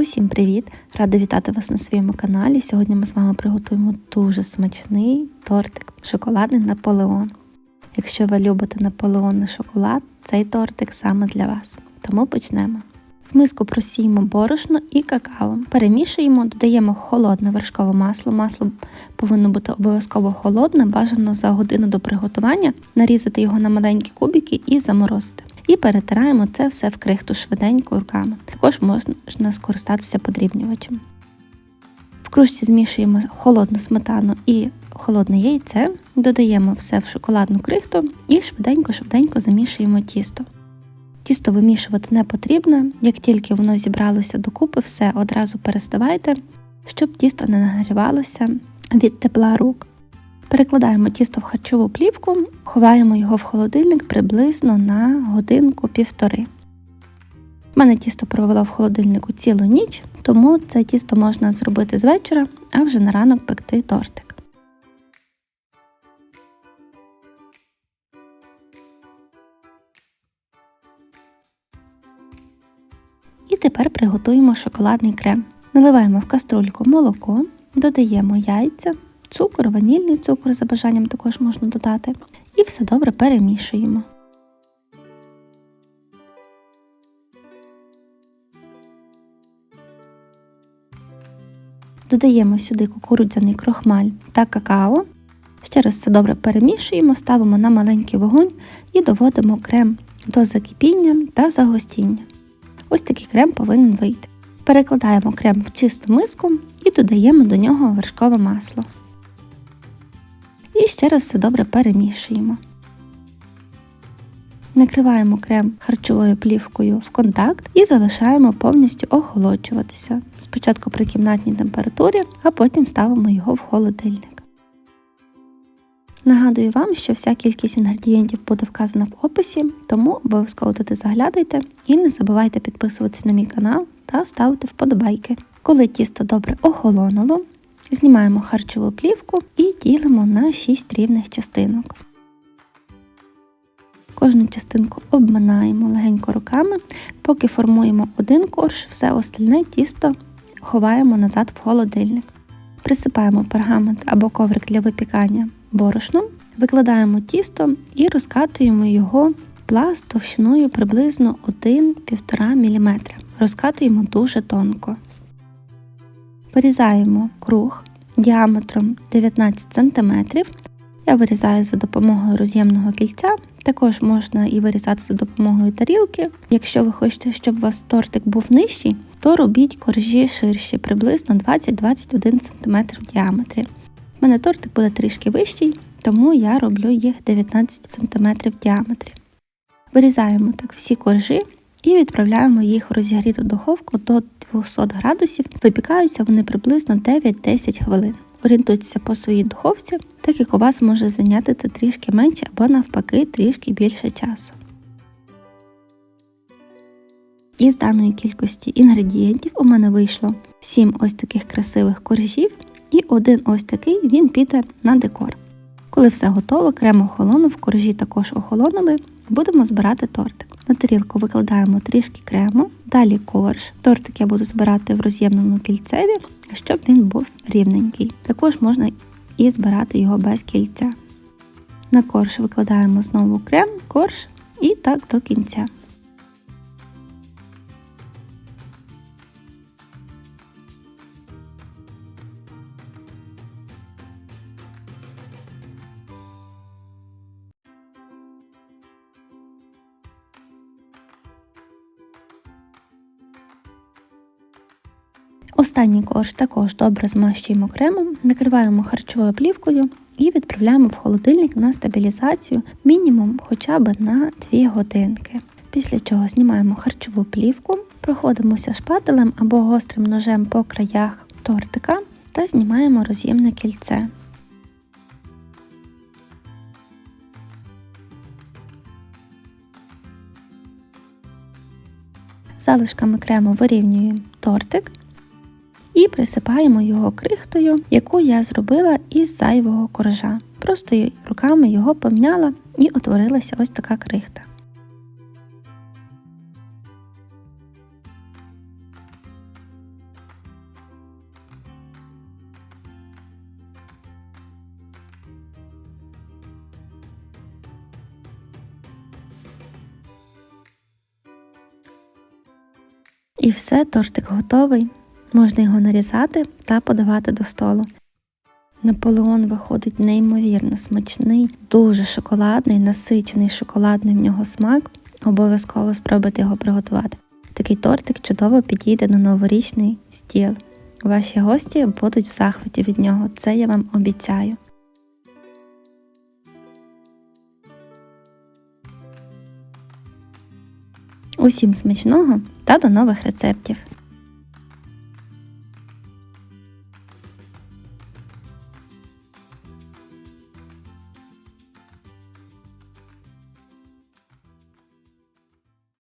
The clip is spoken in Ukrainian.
Усім привіт! Рада вітати вас на своєму каналі. Сьогодні ми з вами приготуємо дуже смачний тортик шоколадний Наполеон. Якщо ви любите наполеонний шоколад, цей тортик саме для вас. Тому почнемо. В миску просіємо борошно і какао. Перемішуємо, додаємо холодне вершкове масло. Масло повинно бути обов'язково холодне, бажано за годину до приготування, нарізати його на маленькі кубики і заморозити. І перетираємо це все в крихту швиденько руками. Також можна скористатися подрібнювачем. В кружці змішуємо холодну сметану і холодне яйце, додаємо все в шоколадну крихту і швиденько-швиденько замішуємо тісто. Тісто вимішувати не потрібно, як тільки воно зібралося докупи, все одразу переставайте, щоб тісто не нагрівалося від тепла рук. Перекладаємо тісто в харчову плівку, ховаємо його в холодильник приблизно на годинку-півтори. У мене тісто провело в холодильнику цілу ніч, тому це тісто можна зробити з вечора, а вже на ранок пекти тортик. І тепер приготуємо шоколадний крем. Наливаємо в каструльку молоко, додаємо яйця, цукор, ванільний цукор за бажанням також можна додати. І все добре перемішуємо. Додаємо сюди кукурудзяний крохмаль та какао. Ще раз все добре перемішуємо, ставимо на маленький вогонь і доводимо крем до закипіння та загостіння. Ось такий крем повинен вийти. Перекладаємо крем в чисту миску і додаємо до нього вершкове масло. І ще раз все добре перемішуємо. Накриваємо крем харчовою плівкою в контакт і залишаємо повністю охолоджуватися. Спочатку при кімнатній температурі, а потім ставимо його в холодильник. Нагадую вам, що вся кількість інгредієнтів буде вказана в описі, тому обов'язково туди заглядайте і не забувайте підписуватися на мій канал та ставити вподобайки. Коли тісто добре охолонуло, знімаємо харчову плівку і ділимо на 6 рівних частинок. Кожну частинку обминаємо легенько руками, поки формуємо один корж, все остальне тісто ховаємо назад в холодильник. Присипаємо пергамент або коврик для випікання борошном, викладаємо тісто і розкатуємо його пласт товщиною приблизно 1-1,5 мм. Розкатуємо дуже тонко. Вирізаємо круг діаметром 19 см. Я вирізаю за допомогою роз'ємного кільця. Також можна і вирізати за допомогою тарілки. Якщо ви хочете, щоб у вас тортик був нижчий, то робіть коржі ширші, приблизно 20-21 см в діаметрі. У мене тортик буде трішки вищий, тому я роблю їх 19 см в діаметрі. Вирізаємо так всі коржі і відправляємо їх в розігріту духовку до 200 градусів. Випікаються вони приблизно 9-10 хвилин. Орієнтуйтеся по своїй духовці, так як у вас може зайняти це трішки менше або навпаки трішки більше часу. Із даної кількості інгредієнтів у мене вийшло 7 ось таких красивих коржів і один ось такий він піде на декор. Коли все готово, крем охолонув, коржі також охолонули, будемо збирати тортик. На тарілку викладаємо трішки крему, далі корж. Тортик я буду збирати в роз'ємному кільцеві, щоб він був рівненький. Також можна і збирати його без кільця. На корж викладаємо знову крем, корж і так до кінця. Останній корж також добре змащуємо кремом, накриваємо харчовою плівкою і відправляємо в холодильник на стабілізацію мінімум хоча б на 2 годинки. Після чого знімаємо харчову плівку, проходимося шпателем або гострим ножем по краях тортика та знімаємо роз'ємне кільце. Залишками крему вирівнюємо тортик і присипаємо його крихтою, яку я зробила із зайвого коржа. Просто руками його помняла і утворилася ось така крихта. І все, тортик готовий. Можна його нарізати та подавати до столу. Наполеон виходить неймовірно смачний, дуже шоколадний, насичений шоколадний в нього смак. Обов'язково спробуйте його приготувати. Такий тортик чудово підійде на новорічний стіл. Ваші гості будуть в захваті від нього, це я вам обіцяю. Усім смачного та до нових рецептів!